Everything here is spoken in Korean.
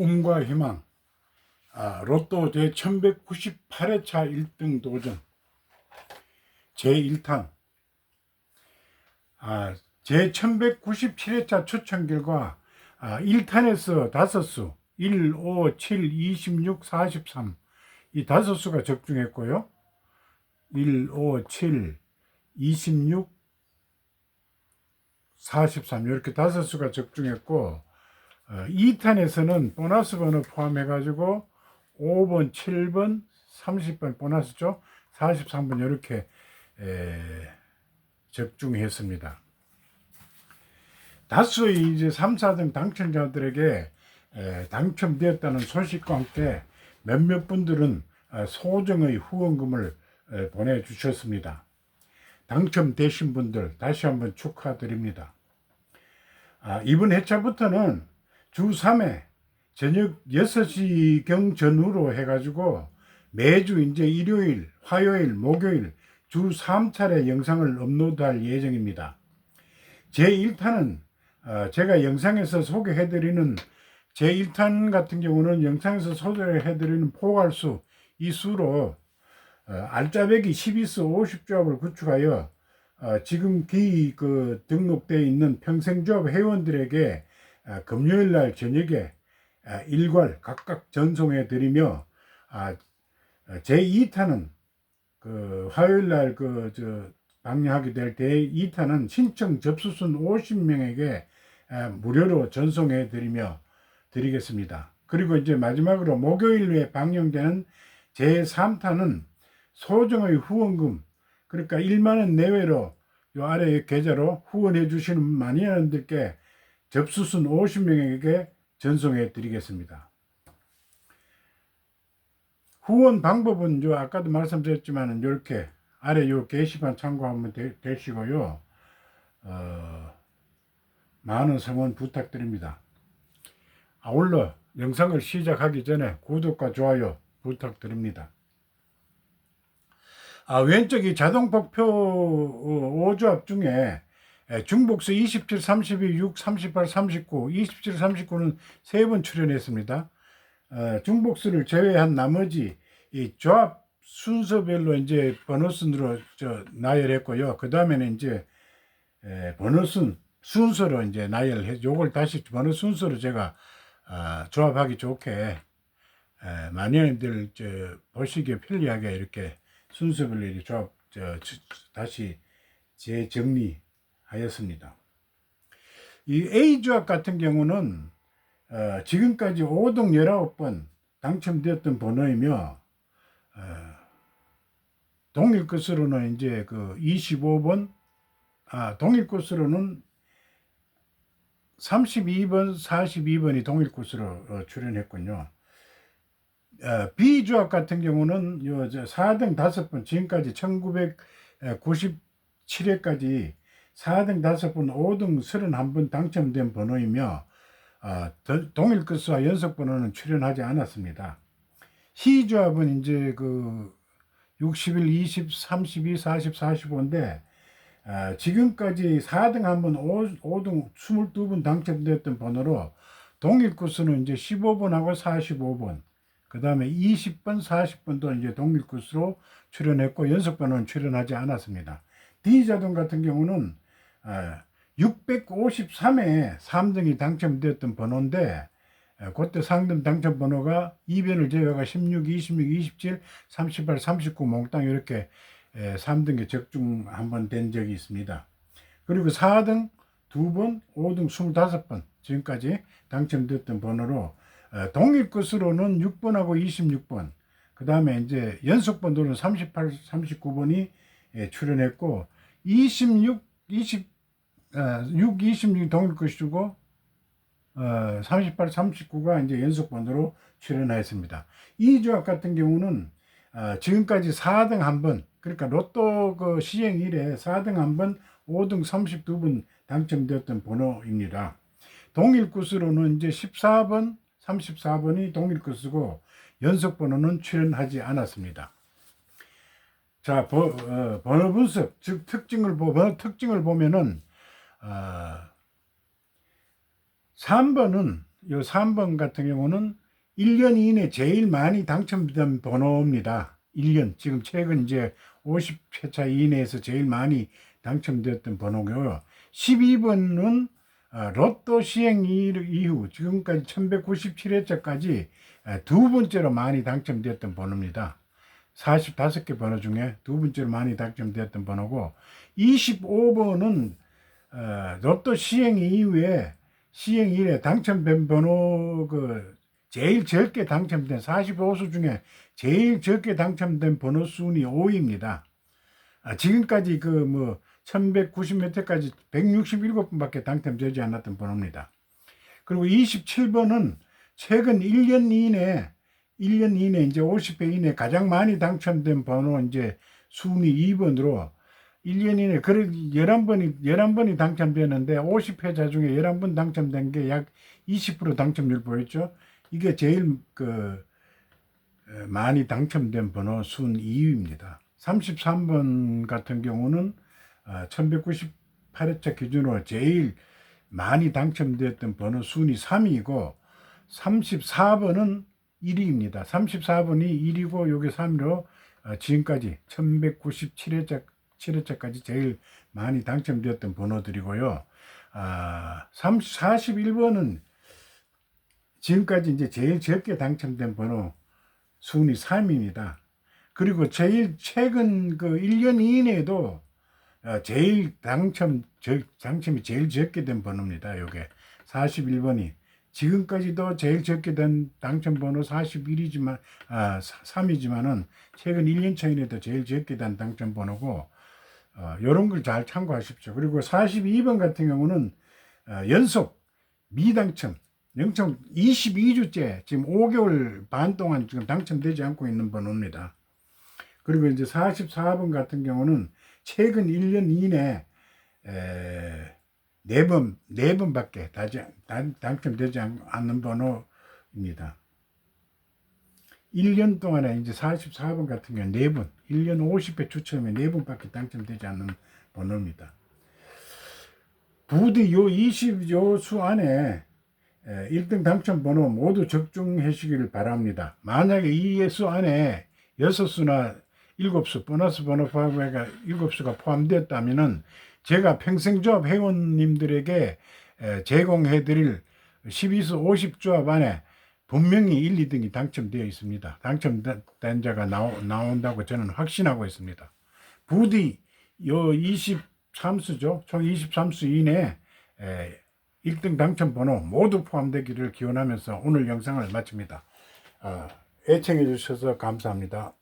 꿈과 희망 아, 로또 제 1198회차 1등 도전 제 1탄 아, 제 1197회차 추천 결과 아, 1탄에서 다섯수 1, 5, 7, 26, 43이 다섯 수가 적중했고요. 1, 5, 7, 26, 43 이렇게 다섯 수가 적중했고 어, 2탄에서는 보너스 번호 포함해 가지고 5번, 7번, 30번 보너스죠. 43번 이렇게 에, 적중했습니다. 다수 이제 3, 4등 당첨자들에게 에, 당첨되었다는 소식과 함께 몇몇 분들은 어, 소정의 후원금을 에, 보내주셨습니다. 당첨되신 분들 다시 한번 축하드립니다. 아, 이번 회차부터는 주 3회 저녁 6시경 전후로 해가지고 매주 이제 일요일, 화요일, 목요일 주 3차례 영상을 업로드할 예정입니다. 제 1탄은 어, 제가 영상에서 소개해드리는 제 1탄 같은 경우는 영상에서 소개해드리는 포괄수 이 수로 어, 알짜배기 12수 50조합을 구축하여 어, 지금 기 그 등록되어 있는 평생조합 회원들에게 아, 금요일 날 저녁에 아, 일괄 각각 전송해 드리며 아, 제 2탄은 그 화요일 날 그 저 방영하게 될 때 2탄은 신청 접수순 50명에게 아, 무료로 전송해 드리며 드리겠습니다. 그리고 이제 마지막으로 목요일 에 방영되는 제 3탄은 소정의 후원금 그러니까 1만 원 내외로 요 아래 계좌로 후원해 주시는 마니아들께 접수순 50명에게 전송해 드리겠습니다. 후원 방법은 요 아까도 말씀드렸지만 이렇게 아래 요 게시판 참고하면 되, 되시고요. 어, 많은 성원 부탁드립니다. 아울러 영상을 시작하기 전에 구독과 좋아요 부탁드립니다. 아, 왼쪽이 자동 복표 5조합 중에 에, 중복수 27, 32, 6, 38, 39, 27, 39는 세 번 출연했습니다. 어, 중복수를 제외한 나머지 이 조합 순서별로 이제 번호순으로 저 나열했고요. 그 다음에는 이제 에, 번호순 순서로 이제 나열해. 요걸 다시 번호 순서로 제가 아, 조합하기 좋게 에, 마녀님들 저 보시기에 편리하게 이렇게 순서별로 조합 저, 저, 다시 재정리 하였습니다. 이 A 조합 같은 경우는 어, 지금까지 5등 19번 당첨되었던 번호이며 어, 동일 것으로는 이제 그 25번 아 동일 것으로는 32번, 42번이 동일 코스로 어, 출연했군요. 어, B 조합 같은 경우는 요 4등 5번 지금까지 1997회까지 4등 5번, 5등 31번 당첨된 번호이며 어, 동일 코스와 연속 번호는 출연하지 않았습니다. 희 조합은 이제 그 61, 20, 32, 40, 45인데 아, 지금까지 4등 한 번, 5, 등 22번 당첨됐던 번호로 동일 코스는 이제 15번하고 45번, 그 다음에 20번, 40번도 이제 동일 코스로 출연했고 연속 번호는 출연하지 않았습니다. D자동 같은 경우는 아, 653회 3등이 당첨되었던 번호인데 아, 그때 상등 당첨 번호가 2변을 제외가 16, 26, 27, 38, 39 몽땅 이렇게 3등에 적중 한 번 된 적이 있습니다. 그리고 4등 2번, 5등 25번 지금까지 당첨됐던 번호로 어, 동일 것으로는 6번하고 26번 그 다음에 이제 연속 번호는 38, 39번이 출연했고 26, 20, 6, 26 동일 것이고 어, 38, 39가 이제 연속 번호로 출연하였습니다. 이 조합 같은 경우는 어, 지금까지 4등 한 번, 그러니까 로또 그 시행 이래 4등 한 번, 5등 32번 당첨되었던 번호입니다. 동일 구수로는 이제 14번, 34번이 동일 구수고 연속 번호는 출연하지 않았습니다. 자, 버, 어, 번호 분석, 즉 특징을 보, 번호 특징을 보면은 어, 3번은 요 3번 같은 경우는 1년 이내 제일 많이 당첨된 번호입니다. 1년 지금 최근 이제 50회차 이내에서 제일 많이 당첨되었던 번호고요. 12번은 어, 로또 시행 이- 이후 지금까지 1197회차까지 두 번째로 많이 당첨되었던 번호입니다. 45개 번호 중에 두 번째로 많이 당첨되었던 번호고 25번은 어, 로또 시행 이후에 시행 이래 당첨된 번호 그 제일 적게 당첨된 45수 중에 제일 적게 당첨된 번호 순위 5위입니다. 아, 지금까지 그 뭐 1190몇 회까지 167번밖에 당첨되지 않았던 번호입니다. 그리고 27번은 최근 1년 이내 1년 이내 이제 50회 이내 가장 많이 당첨된 번호 이제 순위 2번으로 1년 이내 그래 11번이 11번이 당첨되는데 50회자 중에 11번 당첨된 게 약 20% 당첨률 보였죠. 이게 제일 그 에, 많이 당첨된 번호 순 2위입니다. 33번 같은 경우는 1198회차 기준으로 제일 많이 당첨되었던 번호 순위 3위이고 34번은 1위입니다. 34번이 1위고 요게 3위로 어, 지금까지 1197회차 7회차까지 제일 많이 당첨되었던 번호들이고요. 아, 30, 41번은 지금까지 이제 제일 적게 당첨된 번호 순위 3위입니다. 그리고 제일 최근 그 1년 이내에도 어, 제일 당첨 저- 당첨이 제일 적게 된 번호입니다. 요게 41번이 지금까지도 제일 적게 된 당첨 번호 41이지만 아 3이지만은 최근 1년 차이내도 제일 적게 된 당첨 번호고 어, 이런 걸 잘 참고하십시오. 그리고 42번 같은 경우는 어, 연속 미당첨 영청 22주째 지금 5개월 반 동안 지금 당첨되지 않고 있는 번호입니다. 그리고 이제 44번 같은 경우는 최근 1년 이내 에, 네 번, 네 번밖에 다지, 당- 당첨되지 않- 않는 번호입니다. 1년 동안에 이제 44번 같은 경우는 네 번, 1년 50회 추첨에 네 번밖에 당첨되지 않는 번호입니다. 부디 요 20요 수 안에 1등 당첨 번호 모두 적중하시기를 바랍니다. 만약에 이 수 안에 6수나 7수 보너스 번호 포함해가 7수가 포함되었다면은 제가 평생조합 회원님들에게 에, 제공해 드릴 12수 50조합 안에 분명히 1, 2등이 당첨되어 있습니다. 당첨된 자가 나오, 나온다고 저는 확신하고 있습니다. 부디 요 23수죠. 총 23수 이내에 에, 1등 당첨 번호 모두 포함되기를 기원하면서 오늘 영상을 마칩니다. 어, 애청해 주셔서 감사합니다.